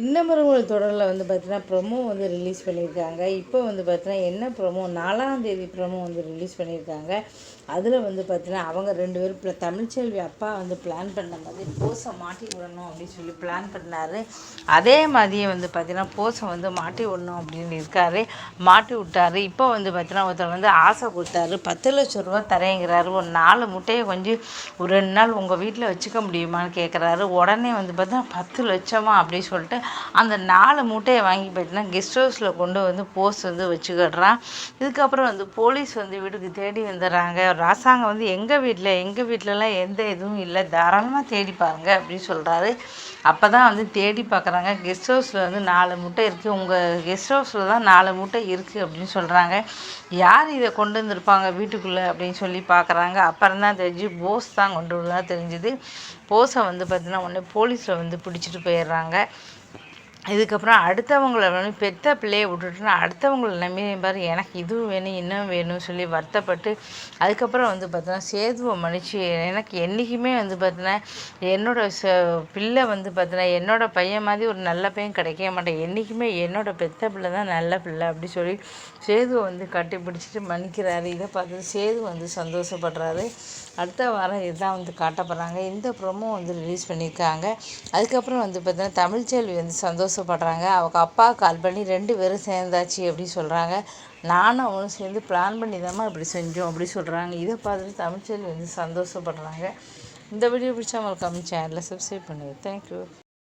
இன்னமரங்கள் தொடரில் வந்து பார்த்தீங்கன்னா ப்ரொமோ வந்து ரிலீஸ் பண்ணியிருக்காங்க இப்போ வந்து பார்த்தீங்கன்னா என்ன ப்ரொமோ நாலாம் தேதி ப்ரொமோ வந்து ரிலீஸ் பண்ணியிருக்காங்க அதில் வந்து பார்த்தீங்கன்னா அவங்க ரெண்டு பேரும் இப்போ தமிழ்ச்செல்வி அப்பா வந்து பிளான் பண்ண மாதிரி போஸை மாட்டி விடணும் அப்படின்னு சொல்லி பிளான் பண்ணார். அதே மாதிரியே வந்து பார்த்தீங்கன்னா போஸை வந்து மாட்டி விடணும் அப்படின்னு இருக்காரு. மாட்டி விட்டார். இப்போ வந்து பார்த்தீங்கன்னா ஒருத்தர் வந்து ஆசை கொடுத்தாரு. பத்து லட்ச ரூபா தரேங்கிறாரு. ஒரு நாலு முட்டையை கொஞ்சம் ஒரு ரெண்டு நாள் உங்கள் வீட்டில் வச்சுக்க முடியுமான்னு கேட்குறாரு உடனே வந்து பார்த்தீங்கன்னா பத்து லட்சமா அப்படின்னு சொல்லிட்டு அந்த நாலு மூட்டையை வாங்கி போயிட்டுனா கெஸ்ட் ஹவுஸில் கொண்டு வந்து போஸ்ட் வந்து வச்சுக்கிடுறான். இதுக்கப்புறம் வந்து போலீஸ் வந்து வீட்டுக்கு தேடி வந்துடுறாங்க. ராசாங்கம் வந்து எங்கள் வீட்டில் எங்கள் வீட்டிலலாம் எந்த இதுவும் இல்லை. தாராளமாக தேடி பாருங்கள் அப்படின்னு சொல்கிறாரு அப்போ தான் வந்து தேடி பார்க்குறாங்க கெஸ்ட் ஹவுஸில் வந்து நாலு மூட்டை இருக்குது உங்கள் கெஸ்ட் ஹவுஸில் தான் நாலு மூட்டை இருக்குது அப்படின்னு சொல்கிறாங்க யார் இதை கொண்டு வந்திருப்பாங்க வீட்டுக்குள்ளே அப்படின்னு சொல்லி பார்க்குறாங்க அப்புறம் தான் தெரிஞ்சு போஸ் தான் கொண்டு வந்ததாக தெரிஞ்சுது. போஸை வந்து பார்த்தீங்கன்னா உடனே போலீஸில் வந்து பிடிச்சிட்டு போயிடுறாங்க. இதுக்கப்புறம் அடுத்தவங்கள வந்து பெத்த பிள்ளையை விட்டுட்டு அடுத்தவங்கள நம்பி பாரு எனக்கு இதுவும் வேணும் இன்னும் வேணும்னு சொல்லி வருத்தப்பட்டு அதுக்கப்புறம் வந்து பார்த்தோன்னா சேதுவை மன்னிச்சு எனக்கு என்றைக்குமே வந்து பார்த்தீங்கன்னா என்னோட ச பிள்ளை வந்து பார்த்தீங்கன்னா என்னோடய பையன் மாதிரி ஒரு நல்ல பையன் கிடைக்கவே மாட்டேன். என்றைக்குமே என்னோடய பெத்த பிள்ளை தான் நல்ல பிள்ளை அப்படி சொல்லி சேதுவை வந்து கட்டி பிடிச்சிட்டு மன்னிக்கிறாரு. இதை பார்த்து சேது வந்து சந்தோஷப்படுறாரு. அடுத்த வாரம் இதுதான் வந்து காட்ட போகிறாங்க இந்த ப்ரொமோ வந்து ரிலீஸ் பண்ணியிருக்காங்க. அதுக்கப்புறம் வந்து பார்த்தீங்கன்னா தமிழ்ச்செல்வி வந்து சந்தோஷம் சந்தோஷப்படுறாங்க. அவங்க அப்பா கால் பண்ணி ரெண்டு பேரும் சேர்ந்தாச்சு அப்படி சொல்கிறாங்க நானும் அவனும் சேர்ந்து பிளான் பண்ணி தாம்மா இப்படி செஞ்சோம் அப்படி சொல்கிறாங்க இதை பார்த்துட்டு தமிழ்ச்செல்வி வந்து சந்தோஷப்படுறாங்க. இந்த வீடியோ பிடிச்சா அவங்களுக்கு கம்மி சேனலில் சப்ஸ்கிரைப் பண்ணுங்கள் தேங்க்யூ